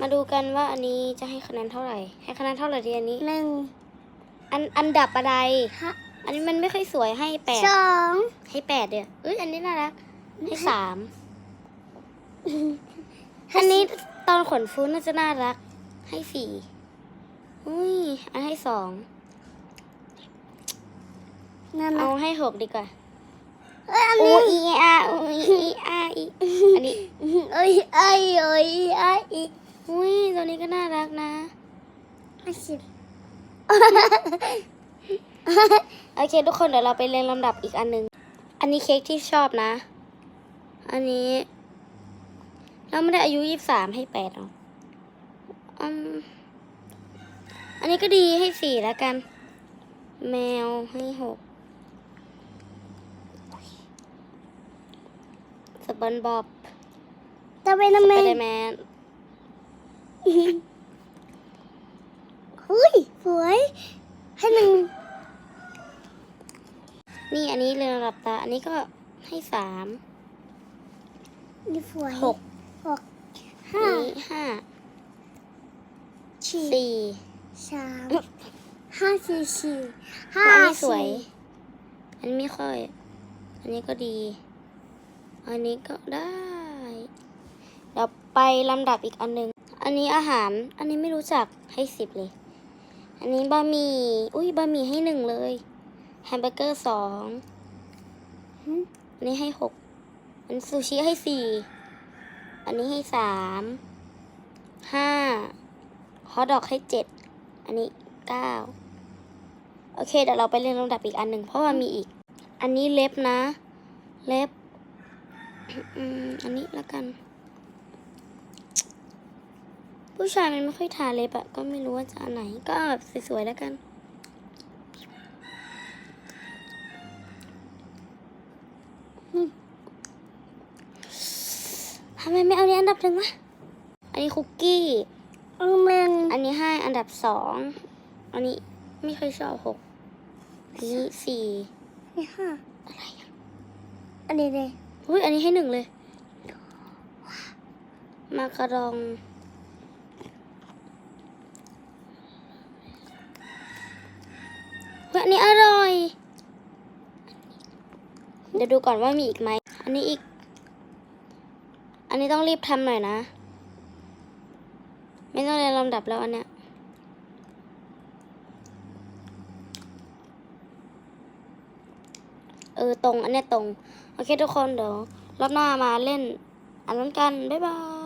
มาดูกันว่าอันนี้จะให้คะแนนเท่าไหร่ ให้คะแนนเท่าไหร่ดีอันนี้หนึ่งอันอันดับอะไรฮะอันนี้มันไม่ค่อยสวยให้แปดสองให้แปดเดียวเอ้ยอันนี้น่ารักให้สามอันนี้ตอนขนฟุ้นน่าจะน่ารัก ให้สี่อุ้ยอันให้สองนั่นเอานะให้หกดีกว่าเอ้ยอันอูนี้อีอาอูอีอาอีอันนี้เอ้ยเอ้ยเอ้ยเอ้ย อีกอุ้ยตัวนี้ก็น่ารักนะห้าสิบโอเค ทุกคนเดี๋ยวเราไปเรียงลำดับอีกอันหนึงอันนี้เค้กที่ชอบนะ อันนี้ เราไม่ได้อายุยี่สามให้แปดหรอกอืมอันนี้ก็ดีให้สี่แล้วกัน แมวให้หกสปอนบอบจะเป็นสทำไมไปเดอร์แมน หุ้ยสวยให้หนึ่งนี่อันนี้เรียงลำดับตา อันนี้ก็ให้สามนี่สวยหกหกห้านี้ห้าสี่สี่สามห้าสี่สี่ห้าอันนี้สวยสี่อันนี้ไม่ค่อย อันนี้ก็ดี อันนี้ก็ได้เดี๋ยวไปลำดับอีกอันหนึง อันนี้อาหาร อันนี้ไม่รู้จักให้สิบเลย อันนี้บะหมี่ อุ้ยบะหมี่ให้หนึ่งเลย แฮมเบอร์เกอร์สองหึอันนี้ให้หกอันซูชิให้สี่ อันนี้ให้สาม ห้า ฮอทดอกให้เจ็ด อันนี้เก้า โอเค เดี๋ยวเราไปเรียนลำดับอีกอันหนึ่งเพราะว่ามีอีก อันนี้เล็บนะ เล็บอืมอันนี้ละกัน ผู้ชายมันไม่ค่อยทาเล็บอะก็ไม่รู้ว่าจะอันไหน ก็เอาแบบสวยๆแล้วกัน ทำไมไม่เอานี้อันดับหนึ่งวะ อันนี้คุกกี้อันหนึ่งอันนี้ให้อันดับสอง อันนี้ไม่ค่อยชอบหกอันนี้สี่นี่ห้าอะไรอะอันนี้เลยอุ้ยอันนี้ให้หนึ่งเลย มาการอง เฮ้ย อันนี้อร่อย เดี๋ยวดูก่อนว่ามีอีกไหม อันนี้อีก อันนี้ต้องรีบทำหน่อยนะ ไม่ต้องเรียนลำดับแล้วอันเนี้ยเออตรงอันเนี้ยตรง โอเคทุกคนเดี๋ยวรอบหน้ามาเล่นอันนั้นกัน บ๊ายบาย